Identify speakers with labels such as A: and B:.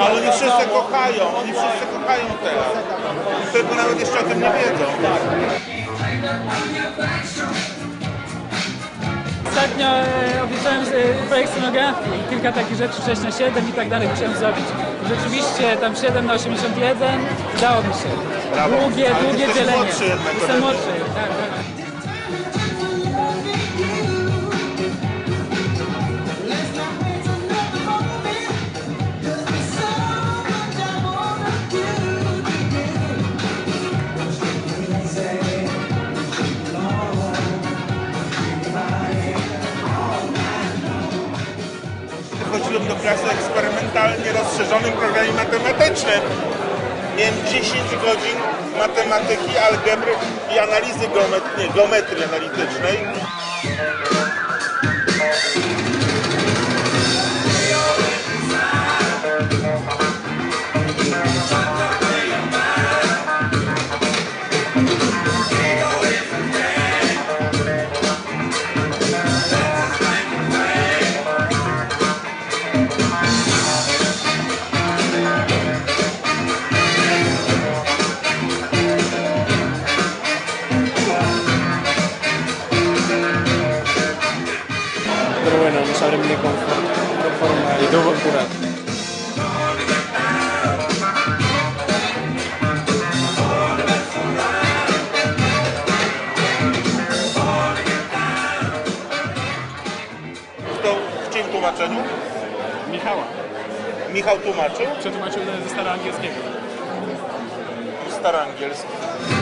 A: Ale oni wszyscy kochają, oni wszyscy kochają teraz. Tylko nawet jeszcze o tym nie wiedzą.
B: Ostatnio e, obliczałem e, projekt scenografii, kilka takich rzeczy, 6 na 7 i tak dalej musiałem zrobić. Rzeczywiście tam 7 na 81 udało mi się.
A: Brawo.
B: Długie,
A: Ale
B: długie dzielenie. Jestem młodszy, tak.
A: Klasy eksperymentalnie rozszerzonym programie matematycznym. Miałem 10 godzin matematyki, algebry i analizy geometrii analitycznej.
C: Pero bueno, no sabré ni conforme. conforme. ¿Y tú, cura?
A: Kto w czyim tłumaczeniu?
C: Michała.
A: Michał tłumaczył?
C: Przetłumaczył ze staroangielskiego.
A: Starangielski.